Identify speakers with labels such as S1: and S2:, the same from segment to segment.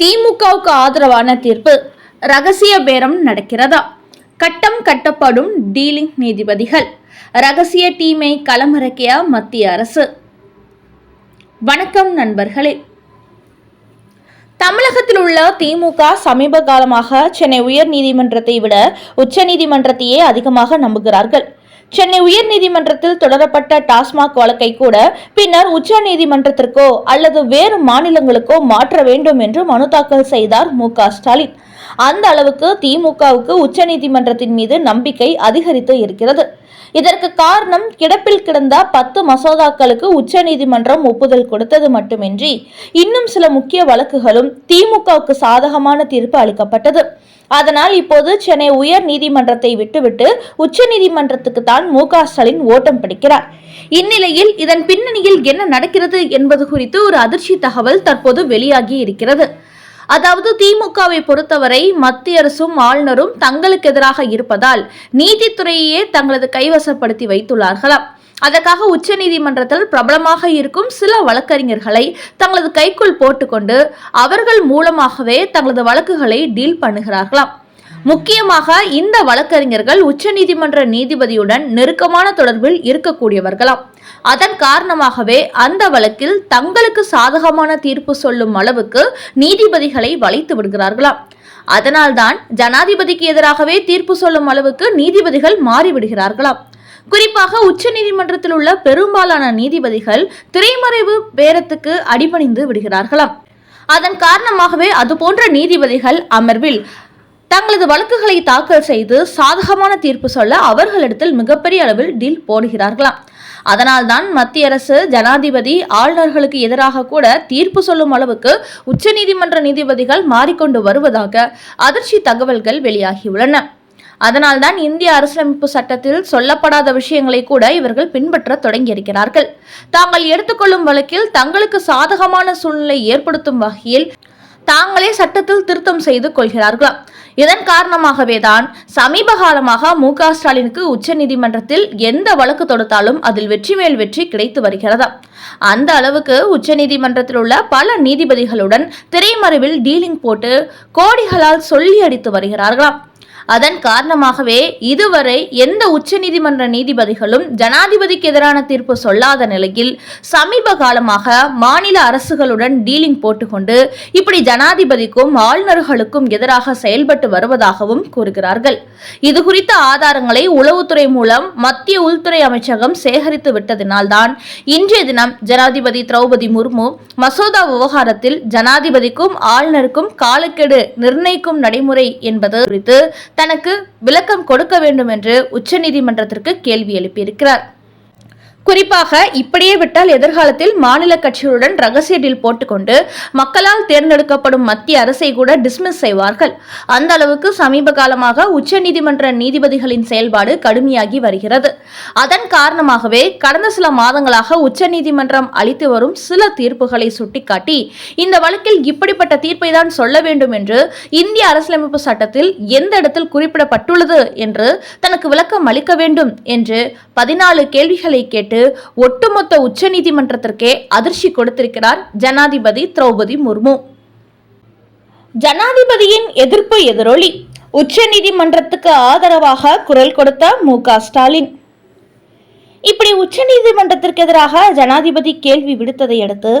S1: திமுகவுக்கு ஆதரவான தீர்ப்பு ரகசிய பேரம் நடக்கிறதா? கட்டம் கட்டப்படும் டீலிங் நீதிபதிகள் ரகசிய டீமை களமிறக்கிய மத்திய அரசு. வணக்கம் நண்பர்களே. தமிழகத்தில் உள்ள திமுக சமீப காலமாக சென்னை உயர்நீதிமன்றத்தை விட உச்சநீதிமன்றத்தையே அதிகமாக நம்புகிறார்கள். சென்னை உயர்நீதிமன்றத்தில் தொடரப்பட்ட டாஸ்மாக் வழக்கை கூட பின்னர் உச்சநீதிமன்றத்திற்கோ அல்லது வேறு மாநிலங்களுக்கோ மாற்ற வேண்டும் என்று மனு தாக்கல் செய்தார் மு க ஸ்டாலின். அந்த அளவுக்கு திமுகவுக்கு உச்சநீதிமன்றத்தின் மீது நம்பிக்கை அதிகரித்து இருக்கிறது. இதற்கு காரணம் கிடப்பில் கிடந்த பத்து மசோதாக்களுக்கு உச்சநீதிமன்றம் ஒப்புதல் கொடுத்தது மட்டுமின்றி இன்னும் சில முக்கிய வழக்குகளும் திமுகவுக்கு சாதகமான தீர்ப்பு அளிக்கப்பட்டது. அதனால் இப்போது சென்னை உயர் நீதிமன்றத்தை விட்டுவிட்டு உச்ச நீதிமன்றத்துக்கு தான் மு ஸ்டாலின் ஓட்டம் பிடிக்கிறார். இந்நிலையில் இதன் பின்னணியில் என்ன நடக்கிறது என்பது குறித்து ஒரு அதிர்ச்சி தகவல் தற்போது வெளியாகி இருக்கிறது. அதாவது திமுகவை பொறுத்தவரை மத்திய அரசும் ஆளுநரும் தங்களுக்கு எதிராக இருப்பதால் நீதித்துறையையே தங்களது கைவசப்படுத்தி வைத்துள்ளார்களாம். அதற்காக உச்சநீதிமன்றத்தில் பிரபலமாக இருக்கும் சில வழக்கறிஞர்களை தங்களது கைக்குள் போட்டுக்கொண்டு அவர்கள் மூலமாகவே தங்களது வழக்குகளை டீல் பண்ணுகிறார்களாம். முக்கியமாக இந்த வழக்கறிஞர்கள் உச்சநீதிமன்ற நீதிபதியுடன் நெருக்கமான தொடர்பில் இருக்கக்கூடியவர்களாம். அதன் காரணமாகவே அந்த வழக்கில் தங்களுக்கு சாதகமான தீர்ப்பு சொல்லும் அளவுக்கு நீதிபதிகளை வளைத்து விடுகிறார்களாம். அதனால்தான் ஜனாதிபதிக்கு எதிராகவே தீர்ப்பு சொல்லும் அளவுக்கு நீதிபதிகள் மாறிவிடுகிறார்களாம். குறிப்பாக உச்சநீதிமன்றத்தில் உள்ள பெரும்பாலான நீதிபதிகள் திரைமறைவு பேரத்துக்கு அடிபணிந்து விடுகிறார்களாம். அதன் காரணமாகவே அதுபோன்ற நீதிபதிகள் அமர்வில் தங்களது வழக்குகளை தாக்கல் செய்து சாதகமான தீர்ப்பு சொல்ல அவர்களிடத்தில் மிகப்பெரிய அளவில் டீல் போடுகிறார்களாம். அதனால்தான் மத்திய அரசு ஜனாதிபதி ஆளுநர்களுக்கு எதிராக கூட தீர்ப்பு சொல்லும் அளவுக்கு உச்சநீதிமன்ற நீதிபதிகள் மாறிக்கொண்டு வருவதாக அதிர்ச்சி தகவல்கள் வெளியாகியுள்ளன. அதனால்தான் இந்திய அரசியலமைப்பு சட்டத்தில் சொல்லப்படாத விஷயங்களை கூட இவர்கள் பின்பற்ற தொடங்கியிருக்கிறார்கள். தாங்கள் எடுத்துக்கொள்ளும் வழக்கில் தங்களுக்கு சாதகமான சூழ்நிலை ஏற்படுத்தும் வகையில் தாங்களே சட்டத்தில் திருத்தம் செய்து கொள்கிறார்களாம் இதன் காரணமாகவே தான் சமீப காலமாக மு க ஸ்டாலினுக்கு உச்சநீதிமன்றத்தில் எந்த வழக்கு தொடுத்தாலும் அதில் வெற்றி மேல் வெற்றி கிடைத்து வருகிறதா? அந்த அளவுக்கு உச்சநீதிமன்றத்தில் உள்ள பல நீதிபதிகளுடன் திரைமறைவில் டீலிங் போட்டு கோடிகளால் சொல்லி அடித்து வருகிறார்களாம். அதன் காரணமாகவே இதுவரை எந்த உச்சநீதிமன்ற நீதிபதிகளும் ஜனாதிபதிக்கு எதிரான தீர்ப்பு சொல்லாத நிலையில் சமீப காலமாக மாநில அரசுகளுடன் டீலிங் போட்டுக்கொண்டு இப்படி ஜனாதிபதிக்கும் ஆளுநர்களுக்கும் எதிராக செயல்பட்டு வருவதாகவும் கூறுகிறார்கள். இது குறித்த ஆதாரங்களை உளவுத்துறை மூலம் மத்திய உள்துறை அமைச்சகம் சேகரித்து விட்டதினால்தான் இன்றைய தினம் ஜனாதிபதி திரௌபதி முர்மு மசோதா விவகாரத்தில் ஜனாதிபதிக்கும் ஆளுநருக்கும் காலக்கெடு நிர்ணயிக்கும் நடைமுறை என்பது குறித்து தனக்கு விளக்கம் கொடுக்க வேண்டும் என்று உச்சநீதிமன்றத்திற்கு கேள்வி எழுப்பியிருக்கிறார். குறிப்பாக இப்படியே விட்டால் எதிர்காலத்தில் மாநில கட்சிகளுடன் ரகசிய டீல் போட்டுக்கொண்டு மக்களால் தேர்ந்தெடுக்கப்படும் மத்திய அரசை கூட டிஸ்மிஸ் செய்வார்கள். அந்த அளவுக்கு சமீப காலமாக உச்சநீதிமன்ற நீதிபதிகளின் செயல்பாடு கடுமையாகி வருகிறது. அதன் காரணமாகவே கடந்த சில மாதங்களாக உச்சநீதிமன்றம் அளித்து வரும் சில தீர்ப்புகளை சுட்டிக்காட்டி இந்த வழக்கில் இப்படிப்பட்ட தீர்ப்பை தான் சொல்ல வேண்டும் என்று இந்திய அரசியலமைப்பு சட்டத்தில் எந்த இடத்தில் குறிப்பிடப்பட்டுள்ளது என்று தனக்கு விளக்கம் அளிக்க வேண்டும் என்று பதினாலு கேள்விகளை கேட்டு ஒட்டுமொத்த உச்சநீதிமன்றத்திற்கே அதிர்ச்சி கொடுத்திருக்கிறார் ஜனாதிபதி திரௌபதி முர்மு. ஜனாதிபதியின் எதிர்ப்பு எதிரொலி. உச்சநீதிமன்றத்துக்கு ஆதரவாக குரல் கொடுத்த மு ஸ்டாலின். இப்படி உச்சநீதிமன்றத்திற்கு எதிராக ஜனாதிபதி கேள்வி விடுத்ததை அடுத்து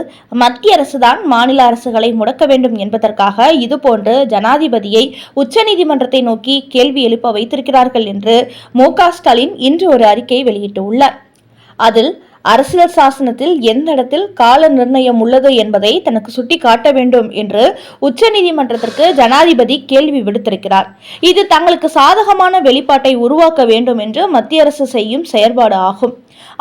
S1: மத்திய அரசுதான் மாநில அரசுகளை முடக்க வேண்டும் என்பதற்காக இதுபோன்று ஜனாதிபதியை உச்சநீதிமன்றத்தை நோக்கி கேள்வி எழுப்ப வைத்திருக்கிறார்கள் என்று மு ஸ்டாலின் இன்று ஒரு அறிக்கை வெளியிட்டுள்ளார். அதில் அரசியல் சாசனத்தில் எந்த இடத்தில் கால நிர்ணயம் உள்ளது என்பதை தனக்கு சுட்டி காட்ட வேண்டும் என்று உச்சநீதிமன்றத்திற்கு ஜனாதிபதி கேள்வி விடுத்திருக்கிறார். இது தங்களுக்கு சாதகமான வெளிப்பாட்டை உருவாக்க வேண்டும் என்று மத்திய அரசு செய்யும் செயற்பாடு ஆகும்.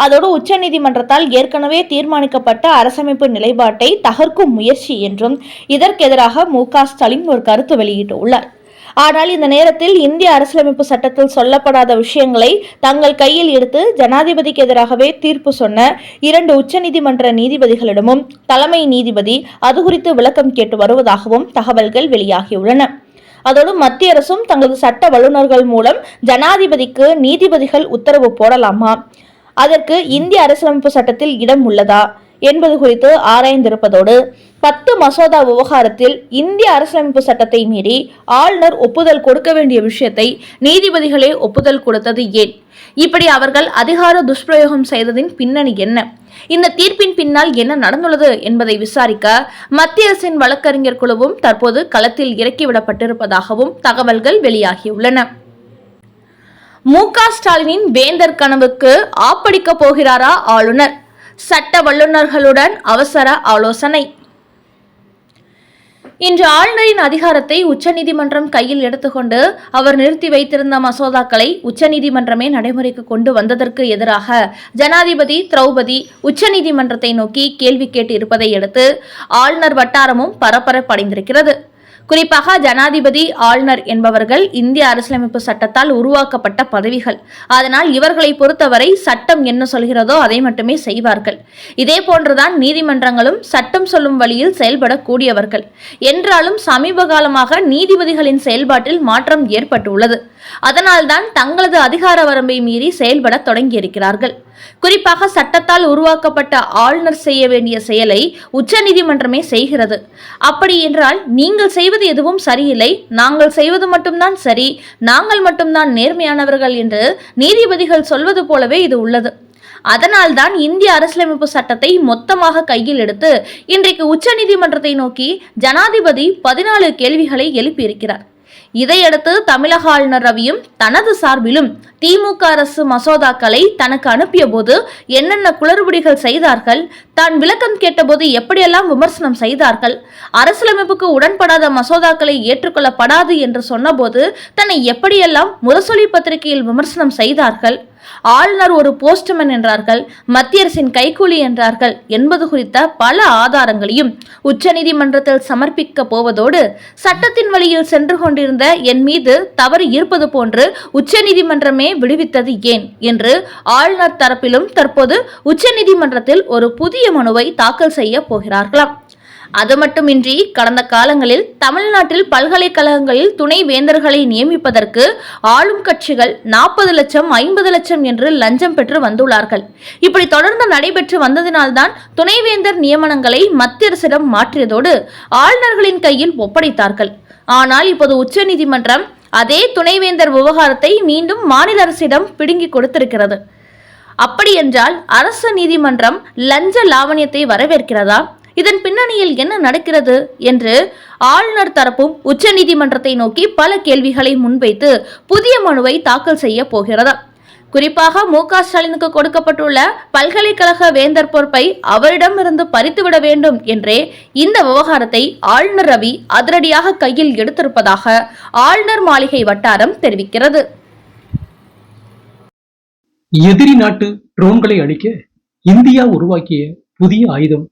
S1: அதோடு உச்சநீதிமன்றத்தால் ஏற்கனவே தீர்மானிக்கப்பட்ட அரசமைப்பு நிலைப்பாட்டை தகர்க்கும் முயற்சி என்றும் இதற்கெதிராக மு க ஸ்டாலின் ஒரு கருத்து வெளியிட்டுள்ளார். ஆனால் இந்த நேரத்தில் இந்திய அரசியலமைப்பு சட்டத்தில் சொல்லப்படாத விஷயங்களை தங்கள் கையில் எடுத்து ஜனாதிபதிக்கு எதிராகவே தீர்ப்பு சொன்ன இரண்டு உச்சநீதிமன்ற நீதிபதிகளிடமும் தலைமை நீதிபதி அது குறித்து விளக்கம் கேட்டு வருவதாகவும் தகவல்கள் வெளியாகியுள்ளன. அதோடு மத்திய அரசும் தங்களது சட்ட வல்லுநர்கள் மூலம் ஜனாதிபதிக்கு நீதிபதிகள் உத்தரவு போடலாமா? அதற்கு இந்திய அரசியலமைப்பு சட்டத்தில் இடம் உள்ளதா? என்பது குறித்து ஆராய்ந்திருப்பதோடு பத்து மசோதா விவகாரத்தில் இந்திய அரசியலமைப்பு சட்டத்தை மீறி ஆளுநர் ஒப்புதல் கொடுக்க வேண்டிய விஷயத்தை நீதிபதிகளே ஒப்புதல் கொடுத்தது ஏன்? இப்படி அவர்கள் அதிகார துஷ்பிரயோகம் செய்ததின் பின்னணி என்ன? இந்த தீர்ப்பின் பின்னால் என்ன நடந்துள்ளது என்பதை விசாரிக்க மத்திய அரசின் வழக்கறிஞர் குழுவும் தற்போது களத்தில் இறக்கிவிடப்பட்டிருப்பதாகவும் தகவல்கள் வெளியாகியுள்ளன. மு க ஸ்டாலினின் வேந்தர் கனவுக்கு ஆப்படிக்க போகிறாரா ஆளுநர்? சட்ட வல்லுநர்களுடன் அவசர ஆலோசனை. இன்று ஆளுநரின் அதிகாரத்தை உச்சநீதிமன்றம் கையில் எடுத்துக்கொண்டு அவர் நிறுத்தி வைத்திருந்த மசோதாக்களை உச்சநீதிமன்றமே நடைமுறைக்கு கொண்டு வந்ததற்கு எதிராக ஜனாதிபதி திரௌபதி உச்சநீதிமன்றத்தை நோக்கி கேள்வி கேட்டு இருப்பதை அடுத்து ஆளுநர் வட்டாரமும் பரபரப்படைந்திருக்கிறது. குறிப்பாக ஜனாதிபதி ஆளுநர் என்பவர்கள் இந்திய அரசியலமைப்பு சட்டத்தால் உருவாக்கப்பட்ட பதவிகள். அதனால் இவர்களை பொறுத்தவரை சட்டம் என்ன சொல்கிறதோ அதை மட்டுமே செய்வார்கள். இதே போன்றுதான் நீதிமன்றங்களும் சட்டம் சொல்லும் வழியில் செயல்படக்கூடியவர்கள். என்றாலும் சமீப காலமாக நீதிபதிகளின் செயல்பாட்டில் மாற்றம் ஏற்பட்டுள்ளது. அதனால்தான் தங்களது அதிகார வரம்பை மீறி செயல்பட தொடங்கியிருக்கிறார்கள். குறிப்பாக சட்டத்தால் உருவாக்கப்பட்ட ஆளுநர் செய்ய வேண்டிய செயலை உச்சநீதிமன்றமே செய்கிறது. அப்படி என்றால் நீங்கள் செய்வது எதுவும் சரியில்லை நாங்கள் செய்வது மட்டும்தான் சரி நாங்கள் மட்டும்தான் நேர்மையானவர்கள் என்று நீதிபதிகள் சொல்வது போலவே இது உள்ளது. அதனால்தான் இந்திய அரசியலமைப்பு சட்டத்தை மொத்தமாக கையில் எடுத்து இன்றைக்கு உச்சநீதிமன்றத்தை நோக்கி ஜனாதிபதி பதினாலு கேள்விகளை எழுப்பியிருக்கிறார். இதையடுத்து தமிழக ஆளுநர் ரவியும் தனது சார்பிலும் திமுக அரசு மசோதாக்களை தனக்கு அனுப்பிய போது என்னென்ன குளறுபடிகள் செய்தார்கள் தான் விளக்கம் கேட்டபோது எப்படியெல்லாம் விமர்சனம் செய்தார்கள் அரசியலமைப்புக்கு உடன்படாத மசோதாக்களை ஏற்றுக்கொள்ளப்படாது என்று சொன்னபோது தன்னை எப்படியெல்லாம் முரசொலி பத்திரிகையில் விமர்சனம் செய்தார்கள் ஆளுநர் ஒரு போஸ்ட்மேன் என்றார்கள் மத்திய அரசின் கைக்கூலி என்றார்கள் என்பது குறித்த பல ஆதாரங்களையும் உச்சநீதிமன்றத்தில் சமர்ப்பிக்க போவதோடு சட்டத்தின் வழியில் சென்று கொண்டிருந்த என் மீது தவறு இருப்பது போன்று உச்சநீதிமன்றமே விடுவித்தது ஏன் என்று ஆளுநர் தரப்பிலும் தற்போது உச்சநீதிமன்றத்தில் ஒரு புதிய மனுவை தாக்கல் செய்ய போகிறார்களாம். அது மட்டுமின்றி கடந்த காலங்களில் தமிழ்நாட்டில் பல்கலைக்கழகங்களில் துணை வேந்தர்களை நியமிப்பதற்கு ஆளும் கட்சிகள் நாற்பது லட்சம் ஐம்பது லட்சம் என்று லஞ்சம் பெற்று வந்துள்ளார்கள். இப்படி தொடர்ந்து நடைபெற்று வந்ததினால்தான் துணைவேந்தர் நியமனங்களை மத்திய அரசிடம் மாற்றியதோடு ஆளுநர்களின் கையில் ஒப்படைத்தார்கள். ஆனால் இப்போது உச்சநீதிமன்றம் அதே துணைவேந்தர் விவகாரத்தை மீண்டும் மாநில அரசிடம் பிடுங்கி கொடுத்திருக்கிறது. அப்படியென்றால் அரசு நீதிமன்றம் லஞ்ச லாவணியத்தை வரவேற்கிறதா? இதன் பின்னணியில் என்ன நடக்கிறது என்று ஆளுநர் தரப்பும் உச்சநீதிமன்றத்தை நோக்கி பல கேள்விகளை முன்வைத்து புதிய மனுவை தாக்கல் செய்ய போகிறது. குறிப்பாக மு க ஸ்டாலினுக்கு கொடுக்கப்பட்டுள்ள பல்கலைக்கழக வேந்தர் பொறுப்பை அவரிடமிருந்து பறித்துவிட வேண்டும் என்றே இந்த விவகாரத்தை ஆளுநர் ரவி அதிரடியாக கையில் எடுத்திருப்பதாக ஆளுநர் மாளிகை வட்டாரம் தெரிவிக்கிறது.
S2: எதிரி நாட்டு ட்ரோன்களை அழிக்க இந்தியா உருவாக்கிய புதிய ஆயுதம்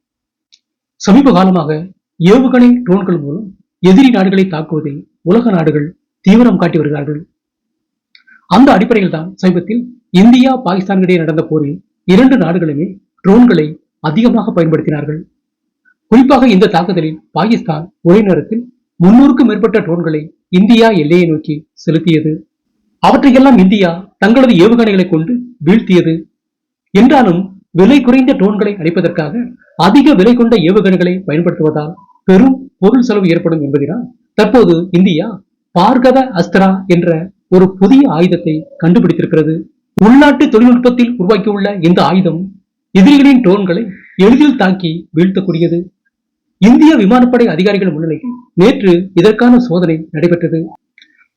S2: சமீப காலமாக ஏவுகணை ட்ரோன்கள் மூலம் எதிரி நாடுகளை தாக்குவதில் உலக நாடுகள் தீவிரம் காட்டி வருகிறார்கள். அந்த அடிப்படையில் தான் சமீபத்தில் இந்தியா பாகிஸ்தான் இடையே நடந்த போரில் இரண்டு நாடுகளுமே ட்ரோன்களை அதிகமாக பயன்படுத்தினார்கள். குறிப்பாக இந்த தாக்குதலில் பாகிஸ்தான் ஒரே நேரத்தில் முன்னூறுக்கும் மேற்பட்ட ட்ரோன்களை இந்தியா எல்லையை நோக்கி செலுத்தியது. அவற்றையெல்லாம் இந்தியா தங்களது ஏவுகணைகளை கொண்டு வீழ்த்தியது. என்றாலும் விலை குறைந்த ட்ரோன்களை அளிப்பதற்காக அதிக விலை கொண்ட ஏவுகணைகளை பயன்படுத்துவதால் பெரும் பொருள் செலவு ஏற்படும் என்பதனால் தற்போது இந்தியா பார்கவ அஸ்திரா என்ற ஒரு புதிய ஆயுதத்தை கண்டுபிடித்திருக்கிறது. உள்நாட்டு தொழில்நுட்பத்தில் உருவாக்கியுள்ள இந்த ஆயுதம் எதிரிகளின் ட்ரோன்களை எளிதில் தாக்கி வீழ்த்தக்கூடியது. இந்திய விமானப்படை அதிகாரிகள் முன்னிலையில் நேற்று இதற்கான சோதனை நடைபெற்றது.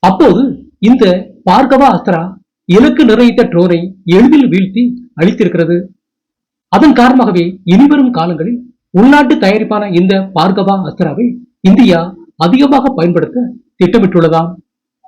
S2: அப்போது இந்த பார்கவா அஸ்திரா இலக்கு நிர்ணயித்த ட்ரோனை எளிதில் வீழ்த்தி அழித்திருக்கிறது. அதன் காரணமாகவே இனிவரும் காலங்களில் உள்நாட்டு தயாரிப்பான இந்த பார்கவா அஸ்திராவை இந்தியா அதிகமாக பயன்படுத்த திட்டமிட்டுள்ளதாம்.